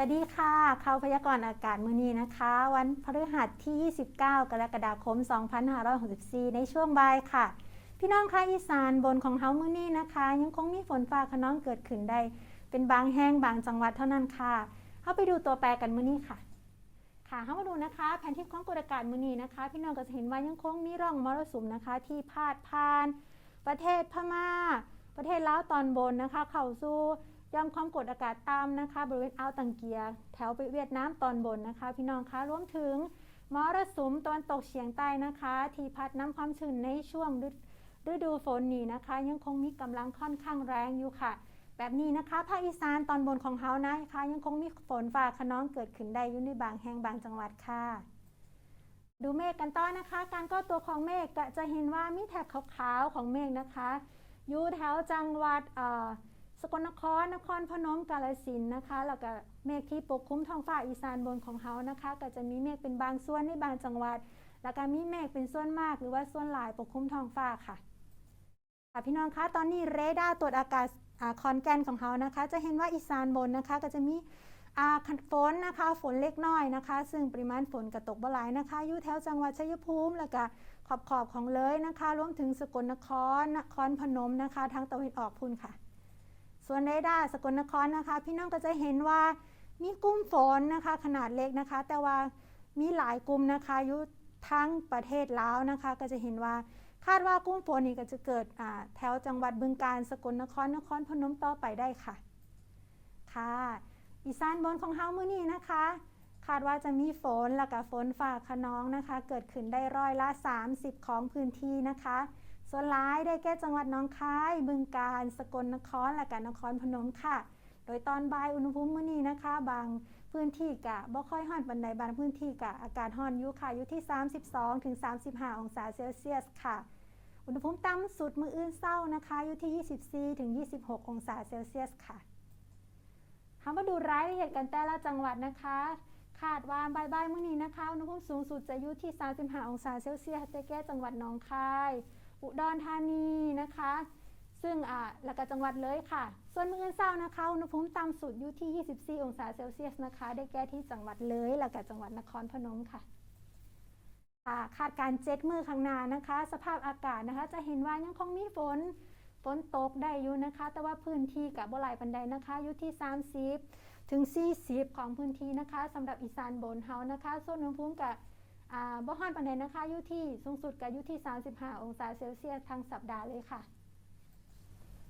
สวัสดีค่ะ เข้าพยากรณ์อากาศมื้อนี้นะคะ วันพฤหัสที่ 29 กรกฎาคม 2564 ในช่วงบ่ายค่ะ พี่น้องคะอีสานบนของเฮามื้อนี้นะคะ ยังคงมีฝนฟ้าขนองเกิดขึ้นได้เป็นบางแห่งบางจังหวัดเท่านั้นค่ะ เข้าไปดูตัวแปรกันมื้อนี้ค่ะ ค่ะเข้ามาดูนะคะ แผนที่ของกดอากาศมื้อนี้นะคะ พี่น้องก็จะเห็นว่ายังคงมีร่องมรสุมนะคะ ที่พาดผ่าน ประเทศพม่า ประเทศลาวตอนบนนะคะ เข้าสู่ยอมความกดอากาศต่ำนะคะ บริเวณอ่าวตังเกีย แถวไปเวียดนามตอนบนนะคะ พี่น้องคะรวมถึงมรสุมตะวันตกเฉียงใต้นะคะ ที่พัดน้ำความชื้นในช่วงฤดูฝนนี้นะคะ ยังคงมีกำลังค่อนข้างแรงอยู่ค่ะ แบบนี้นะคะภาคอีสานตอนบนของเฮานะคะ ยังคงมีฝนฟ้าขนองเกิดขึ้นได้อยู่ในบางแห่งบางจังหวัดค่ะ ดูเมฆกันต่อนะคะ การก่อตัวของเมฆก็จะเห็นว่ามีแถบขาวๆของเมฆนะคะ อยู่แถวจังหวัดสกลนคร นครพนม กาฬสินธ์นะคะ แล้วก็เมฆที่ปกคลุมท้องฟ้าอีสานบนของเฮานะคะ ก็จะมีเมฆเป็นบางส่วนในบางจังหวัด แล้วก็มีเมฆเป็นส่วนมากหรือว่าส่วนหลายปกคลุมท้องฟ้าค่ะค่ะพี่น้องคะ ตอนนี้เรดาร์ตรวจอากาศอคอนแกนของเขานะคะ จะเห็นว่าอีสานบนนะคะ ก็จะมี อาฝนนะคะฝนเล็กน้อยนะคะ ซึ่งปริมาณฝนกระตกบ่หลายนะคะอยู่แถวจังหวัดชัยภูมิแล้วก็ขอบขอบของเลยนะคะรวมถึงสกลนครนครพนมนะคะทางตะวันออกพุ่นค่ะ ส่วนเรดาร์สกลนครนะคะ พี่น้องก็จะเห็นว่ามีกลุ่มฝนนะคะขนาดเล็กนะคะ แต่ว่ามีหลายกลุ่มนะคะอยู่ทั้งประเทศลาวนะคะ ก็จะเห็นว่าคาดว่ากลุ่มฝนนี้ก็จะเกิดแถวจังหวัดบึงกาฬสกลนครนครพนมต่อไปได้ค่ะค่ะ อีสานบนของเฮามื้อนี้นะคะ คาดว่าจะมีฝนแล้วก็ฝนฝ่าขนองนะคะ เกิดขึ้นได้ร้อยละ 30 ของพื้นที่นะคะ ส่วนร้ายได้แก่จังหวัดน้องคาย บึงกาฬสกลนครและก็นครพนมค่ะ โดยตอนบ่ายอุณหภูมิมื้อนี้นะคะ บางพื้นที่กะบ่ค่อยร้อนปานใดบางพื้นที่กะอากาศร้อนอยู่ค่ะอยู่ที่ 32ถึง35 องศาเซลเซียสค่ะอุณหภูมิต่ำสุดมืออื่นเศร้านะคะ อยู่ที่ 24ถึง26 องศาเซลเซียสค่ะามาดูรายละเอียดกันแต่ละจังหวัดนะคะ คาดว่าบ่ายๆมื้อนี้นะคะอุณหภูมิสูงสุดจะอยู่ที่ 35 องศาเซลเซียสได้แก่จังหวัดหนองคาย อุดรธานีนะคะ ซึ่งอ่าแล้วก็จังหวัดเลยค่ะ ส่วนมื้อเช้านะคะอุณหภูมิต่ำสุดอยู่ที่ 24 องศาเซลเซียสนะคะ ได้แก่ที่จังหวัดเลยแล้วก็จังหวัดนครพนมค่ะคาดการเจ็ดมือข้างหน้านะคะ สภาพอากาศนะคะ จะเห็นว่ายังคงมีฝน ฝนตกได้อยู่นะคะ แต่ว่าพื้นที่กับบ่หลายปันใดนะคะอยู่ที่ 30 ถึง 40 ของพื้นที่นะคะสำหรับอีสานบนเฮานะคะส่วนอุณหภูมิกับอ่าบ่ฮ้อนปันใดนะคะอยู่ที่สูงสุดกับอยู่ที่ 35 องศาเซลเซียสทั้งสัปดาห์เลยค่ะ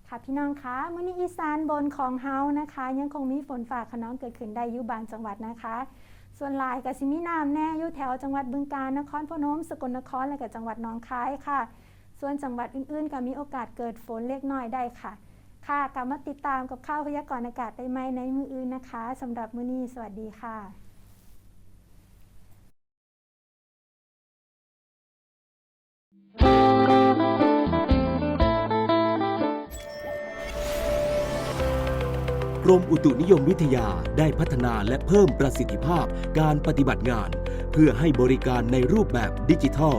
ค่ะพี่น้องคะมื้อนี้อีสานบนของเฮานะคะ ยังคงมีฝนฟ้าขนองเกิดขึ้นได้อยู่บางจังหวัดนะคะ ส่วนลายก็สิมีน้ำแน่อยู่แถวจังหวัดบึงกาฬนครพนม สกลนครและก็จังหวัดหนองคายค่ะ ส่วนจังหวัดอื่นๆ ก็มีโอกาสเกิดฝนเล็กน้อยได้ค่ะ ค่ะกลับมาติดตามกับข่าวพยากรณ์อากาศได้ไหมในมืออื่นนะคะสำหรับมื้อนี้สวัสดีค่ะกรมอุตุนิยมวิทยาได้พัฒนาและเพิ่มประสิทธิภาพการปฏิบัติงาน เพื่อให้บริการในรูปแบบดิจิทัล